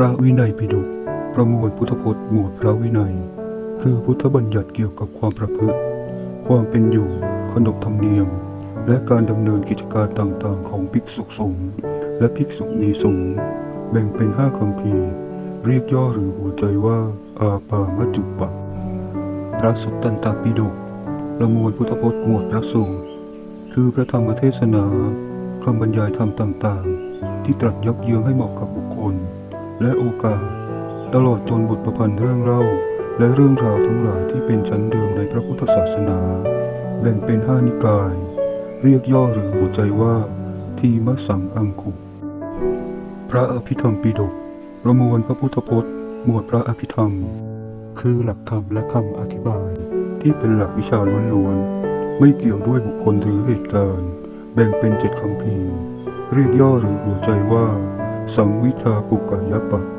พระวินัยปิฎกประมวลพุทธพจน์หมวดพระวินัย คือพุทธบัญญัติเกี่ยวกับความประพฤติ ความเป็นอยู่ขนบธรรมเนียม และการดำเนินกิจการต่างๆ ของภิกษุสงฆ์และภิกษุณีสงฆ์แบ่งเป็นห้าคำพีเรียกย่อหรือหัวใจว่าอาปามจจุปะ พระสุตตันตปิฎกประมวลพุทธพจน์หมวดพระสูตรคือพระธรรมเทศนาคำบรรยายธรรมต่างๆ ที่ตรัสยกเยื้องให้เหมาะกับบุคคล และโอกาส ตลอดจนบทประพันธ์เรื่องเล่า และเรื่องราวทั้งหลายที่เป็นชั้นเดิมในพระพุทธศาสนา แบ่งเป็นห้านิกาย เรียกย่อหรือหัวใจว่า ทีมสังอังคุ พระอภิธรรมปิฎกประมวลพระพุทธพจน์ หมวดพระอภิธรรม คือหลักธรรมและคำอธิบาย ที่เป็นหลักวิชาล้วนๆไม่เกี่ยวด้วยบุคคลหรือเหตุการณ์ แบ่งเป็นเจ็ดคำพีเรียกย่อหรือหัวใจว่า สังวิชาปุกกายปะ